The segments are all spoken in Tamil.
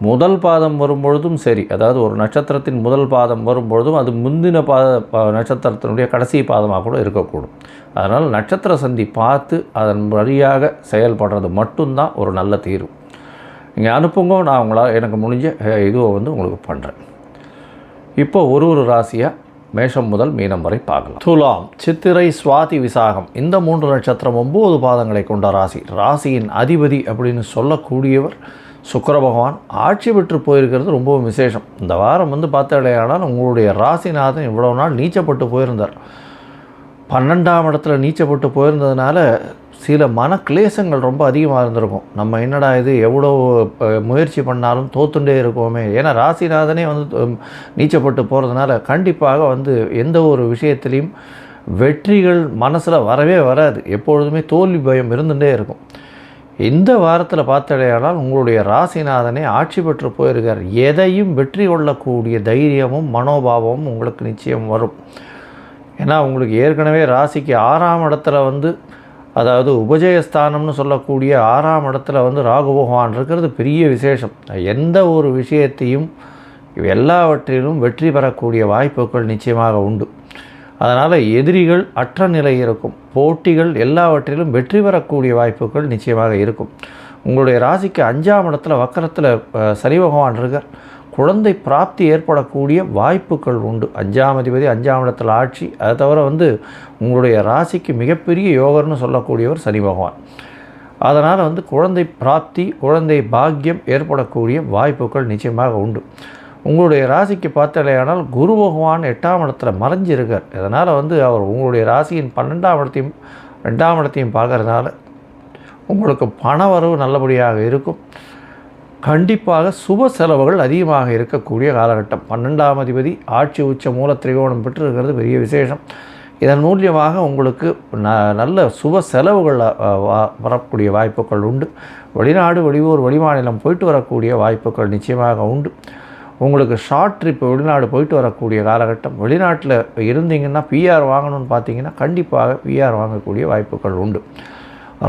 முதல் பாதம் வரும்பொழுதும் சரி. அதாவது ஒரு நட்சத்திரத்தின் முதல் பாதம் வரும்பொழுதும் அது முந்தின பாத நட்சத்திரத்தினுடைய கடைசி பாதமாக கூட இருக்கக்கூடும். அதனால் நட்சத்திர சந்தி பார்த்து அதன் வழியாக செயல்படுறது மட்டும்தான் ஒரு நல்ல தீர்வு. நீங்கள் அனுப்புங்க நான் உங்களால் எனக்கு முடிஞ்ச இதுவை வந்து உங்களுக்கு பண்ணுறேன் இப்போ ஒரு ஒரு ராசியாக மேஷம் முதல் மீனம் வரை பார்க்கலாம். துலாம் சித்திரை சுவாதி விசாகம். இந்த மூன்று நட்சத்திரம் ஒம்பது பாதங்களை கொண்ட ராசி. ராசியின் அதிபதி அப்படின்னு சொல்லக்கூடியவர் சுக்கர பகவான் ஆட்சி பெற்று போயிருக்கிறது ரொம்பவும் விசேஷம். இந்த வாரம் வந்து பார்த்தாலேயானால் உங்களுடைய ராசிநாதன் இவ்வளோ நாள் நீச்சப்பட்டு போயிருந்தார். பன்னெண்டாம் இடத்துல நீச்சப்பட்டு போயிருந்ததுனால சில மன கிளேசங்கள் ரொம்ப அதிகமாக இருந்திருக்கும். நம்ம என்னடா இது எவ்வளோ முயற்சி பண்ணாலும் தோத்துண்டே இருக்கோமே. ஏன்னா ராசிநாதனே வந்து நீச்சப்பட்டு போகிறதுனால கண்டிப்பாக வந்து எந்த ஒரு விஷயத்துலேயும் வெற்றிகள் மனசில் வரவே வராது. எப்பொழுதுமே தோல்வி பயம் இருந்துகிட்டே இருக்கும். இந்த வாரத்தில் பார்த்தடையானால் உங்களுடைய ராசிநாதனை ஆட்சி பெற்று போயிருக்கார். எதையும் வெற்றி கொள்ளக்கூடிய தைரியமும் மனோபாவமும் உங்களுக்கு நிச்சயம் வரும். ஏன்னா உங்களுக்கு ஏற்கனவே ராசிக்கு ஆறாம் இடத்துல வந்து அதாவது உபஜயஸ்தானம்னு சொல்லக்கூடிய ஆறாம் இடத்துல வந்து ராகு பகவான் இருக்கிறது பெரிய விசேஷம். எந்த ஒரு விஷயத்தையும் எல்லாவற்றிலும் வெற்றி பெறக்கூடிய வாய்ப்புகள் நிச்சயமாக உண்டு. அதனால் எதிரிகள் அற்ற நிலை இருக்கும். போட்டிகள் எல்லாவற்றிலும் வெற்றி பெறக்கூடிய வாய்ப்புகள் நிச்சயமாக இருக்கும். உங்களுடைய ராசிக்கு அஞ்சாம் இடத்துல வக்கரத்தில் அஹ், சனி பகவான் இருக்கார். குழந்தை பிராப்தி ஏற்படக்கூடிய வாய்ப்புகள் உண்டு. அஞ்சாம் அதிபதி அஞ்சாம் இடத்துல ஆட்சி. அதை தவிர வந்து உங்களுடைய ராசிக்கு மிகப்பெரிய யோகர்னு சொல்லக்கூடியவர் சனி பகவான். அதனால் வந்து குழந்தை பிராப்தி குழந்தை பாக்கியம் ஏற்படக்கூடிய வாய்ப்புகள் நிச்சயமாக உண்டு. உங்களுடைய ராசிக்கு பார்த்தாலேயானால் குரு பகவான் எட்டாம் இடத்துல மறைஞ்சிருக்கார். அதனால் வந்து அவர் உங்களுடைய ராசியின் பன்னெண்டாம் இடத்தையும் ரெண்டாம் இடத்தையும் பார்க்கறதுனால உங்களுக்கு பண வரவு நல்லபடியாக இருக்கும். கண்டிப்பாக சுப செலவுகள் அதிகமாக இருக்கக்கூடிய காலகட்டம். பன்னெண்டாம் அதிபதி ஆட்சி உச்ச மூல திரிகோணம் பெற்றிருக்கிறது பெரிய விசேஷம். இதன் மூலியமாக உங்களுக்கு ந நல்ல சுப செலவுகள் வரக்கூடிய வாய்ப்புகள் உண்டு. வெளிநாடு வெளியூர் வெளிமாநிலம் போயிட்டு வரக்கூடிய வாய்ப்புகள் நிச்சயமாக உண்டு. உங்களுக்கு ஷார்ட் ட்ரிப் வெளிநாடு போயிட்டு வரக்கூடிய காலகட்டம். வெளிநாட்டில் இருந்தீங்கன்னா பிஆர் வாங்கணும்னு பார்த்தீங்கன்னா கண்டிப்பாக பிஆர் வாங்கக்கூடிய வாய்ப்புகள் உண்டு.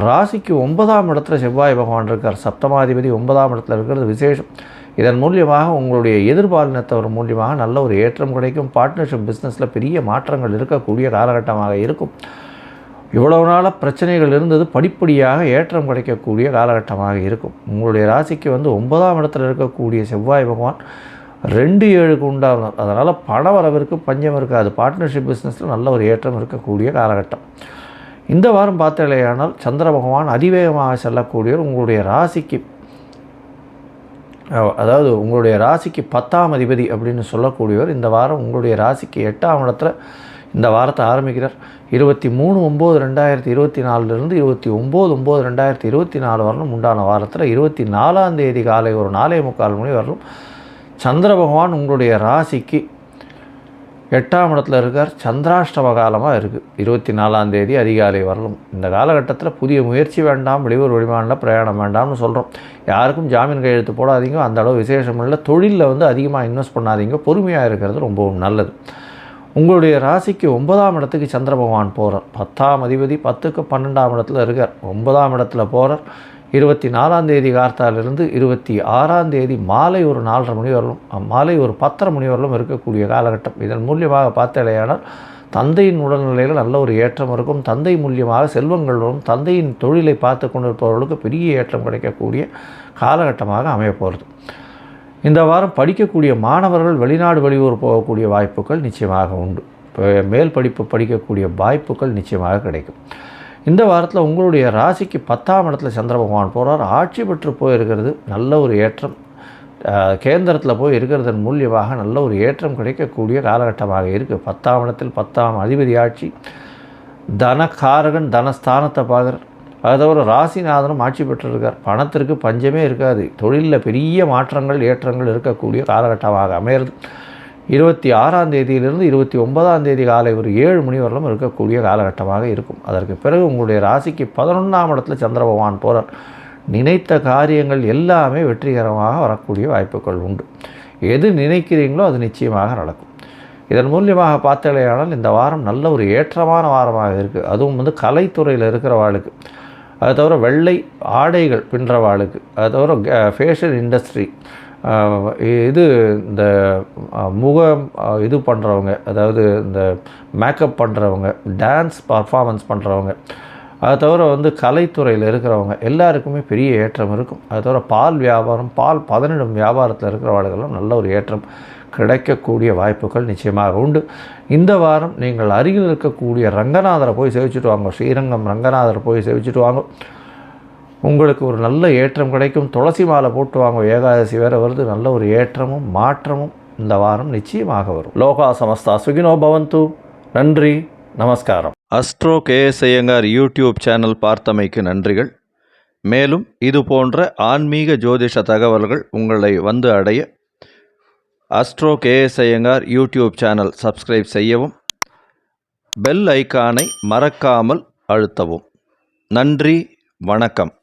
ராசிக்கு ஒன்பதாம் இடத்துல செவ்வாய் பகவான் இருக்கார். சப்தமாதிபதி ஒன்பதாம் இடத்துல இருக்கிறது விசேஷம். இதன் மூலியமாக உங்களுடைய எதிர்பாலினத்தவர் மூலியமாக நல்ல ஒரு ஏற்றம் கிடைக்கும். பார்ட்னர்ஷிப் பிஸ்னஸில் பெரிய மாற்றங்கள் இருக்கக்கூடிய காலகட்டமாக இருக்கும். இவ்வளவு நாளாக பிரச்சனைகள் இருந்தது. படிப்படியாக ஏற்றம் கிடைக்கக்கூடிய காலகட்டமாக இருக்கும். உங்களுடைய ராசிக்கு வந்து ஒன்பதாம் இடத்துல இருக்கக்கூடிய செவ்வாய் பகவான் ரெண்டு ஏழுக்கு உண்டாகும் அதனால் பண வரவிற்கு பஞ்சம் இருக்காது. பார்ட்னர்ஷிப் பிஸ்னஸில் நல்ல ஒரு ஏற்றம் இருக்கக்கூடிய காலகட்டம். இந்த வாரம் பார்த்தாலேயானால் சந்திர பகவான் அதிவேகமாக செல்லக்கூடியவர் உங்களுடைய ராசிக்கு அதாவது உங்களுடைய ராசிக்கு பத்தாம் அதிபதி அப்படின்னு சொல்லக்கூடியவர் இந்த வாரம் உங்களுடைய ராசிக்கு எட்டாம் இடத்துல இந்த வாரத்தை ஆரம்பிக்கிறார். இருபத்தி மூணு ஒம்பது ரெண்டாயிரத்தி இருபத்தி நாலுலேருந்து இருபத்தி ஒம்பது ஒம்பது ரெண்டாயிரத்தி இருபத்தி நாலு வரலும் உண்டான வாரத்தில் இருபத்தி நாலாம் தேதி காலை ஒரு நாலே முக்கால் மணி வரலும் சந்திர பகவான் உங்களுடைய ராசிக்கு எட்டாம் இடத்துல இருக்கார். சந்திராஷ்டம காலமாக இருக்குது இருபத்தி நாலாம் தேதி அதிகாலை வரலும். இந்த காலகட்டத்தில் புதிய முயற்சி வேண்டாம் வெளியூர் வெளிமாநில பிரயாணம் வேண்டாம்னு சொல்கிறோம் யாருக்கும் ஜாமீன் கையெழுத்து போடாதீங்க. அந்த அளவு விசேஷம் இல்லை. தொழிலில் வந்து அதிகமாக இன்வெஸ்ட் பண்ணாதீங்க. பொறுமையாக இருக்கிறது ரொம்பவும் நல்லது. உங்களுடைய ராசிக்கு ஒன்பதாம் இடத்துக்கு சந்திர பகவான் போகிறார் பத்தாம் அதிபதி பத்துக்கு பன்னெண்டாம் இடத்துல இருக்கார். ஒன்பதாம் இடத்துல போகிறார் இருபத்தி நாலாம் தேதி கார்த்தாலிருந்து இருபத்தி ஆறாம் தேதி மாலை ஒரு நாலரை மணி வரலும் மாலை ஒரு பத்தரை மணி வரலும் இருக்கக்கூடிய காலகட்டம். இதன் மூலியமாக பார்த்தாலேயானால் தந்தையின் உடல்நிலையில் நல்ல ஒரு ஏற்றம் இருக்கும். தந்தை மூலியமாக செல்வங்கள் வரும் தந்தையின் தொழிலை பார்த்து கொண்டிருப்பவர்களுக்கு பெரிய ஏற்றம் கிடைக்கக்கூடிய காலகட்டமாக அமையப்போகிறது. இந்த வாரம் படிக்கக்கூடிய மாணவர்கள் வெளிநாடு வெளியூர் போகக்கூடிய வாய்ப்புகள் நிச்சயமாக உண்டு. மேல் படிப்பு படிக்கக்கூடிய வாய்ப்புகள் நிச்சயமாக கிடைக்கும். இந்த வாரத்தில் உங்களுடைய ராசிக்கு பத்தாம் இடத்துல சந்திர பகவான் போகிறார் ஆட்சி பெற்று போயிருக்கிறது நல்ல ஒரு ஏற்றம். கேந்திரத்தில் போய் இருக்கிறதன் மூலியமாக நல்ல ஒரு ஏற்றம் கிடைக்கக்கூடிய காலகட்டமாக இருக்குது பத்தாம் இடத்தில் பத்தாம் அதிபதி ஆட்சி. தனக்காரகன் தனஸ்தானத்தை பார்க்குற அது தவிர ராசிநாதனும் ஆட்சி பெற்றிருக்கார். பணத்திற்கு பஞ்சமே இருக்காது. தொழிலில் பெரிய மாற்றங்கள் ஏற்றங்கள் இருக்கக்கூடிய காலகட்டமாக அமையிறது இருபத்தி ஆறாம் தேதியிலிருந்து இருபத்தி ஒன்பதாம் தேதி காலை ஒரு ஏழு மணி வரலும் இருக்கக்கூடிய காலகட்டமாக இருக்கும். அதற்கு பிறகு உங்களுடைய ராசிக்கு பதினொன்றாம் இடத்துல சந்திர பகவான் போகிறார் நினைத்த காரியங்கள் எல்லாமே வெற்றிகரமாக வரக்கூடிய வாய்ப்புகள் உண்டு. எது நினைக்கிறீங்களோ அது நிச்சயமாக நடக்கும். இதன் மூலியமாக பார்த்தாலேயானால் இந்த வாரம் நல்ல ஒரு ஏற்றமான வாரமாக இருக்குது அதுவும் வந்து கலைத்துறையில் இருக்கிறவாளுக்கு. அது தவிர வெள்ளை ஆடைகள் பின்றவாளுக்கு. அது தவிர ஃபேஷன் இண்டஸ்ட்ரி இது இந்த முகம் இது பண்ணுறவங்க அதாவது இந்த மேக்கப் பண்ணுறவங்க டான்ஸ் பர்ஃபாமன்ஸ் பண்ணுறவங்க அதை தவிர வந்து கலைத்துறையில் இருக்கிறவங்க எல்லாருக்குமே பெரிய ஏற்றம் இருக்கும். அதை தவிர பால் வியாபாரம் பால் பதனிடும் வியாபாரத்தில் இருக்கிறவர்களும் நல்ல ஒரு ஏற்றம் கிடைக்கக்கூடிய வாய்ப்புகள் நிச்சயமாக உண்டு. இந்த வாரம் நீங்கள் அருகில் இருக்கக்கூடிய ரங்கநாதரை போய் சேவிச்சுட்டு வாங்க. ஸ்ரீரங்கம் ரங்கநாதரை போய் சேவிச்சுட்டு வாங்க. உங்களுக்கு ஒரு நல்ல ஏற்றம் கிடைக்கும். துளசி மாலை போட்டு வாங்க ஏகாதசி வேறு வருது. நல்ல ஒரு ஏற்றமும் மாற்றமும் இந்த வாரம் நிச்சயமாக வரும். லோகா சமஸ்தா சுகினோ பவந்து. நன்றி நமஸ்காரம். Astro KS Iyengar YouTube channel பார்த்தமைக்கு நன்றிகள். மேலும் இது போன்ற ஆன்மீக ஜோதிஷ தகவல்கள் உங்களை வந்து அடைய astro KS Iyengar YouTube channel subscribe செய்யவும் பெல் ஐக்கானை மறக்காமல் அழுத்தவும். நன்றி வணக்கம்.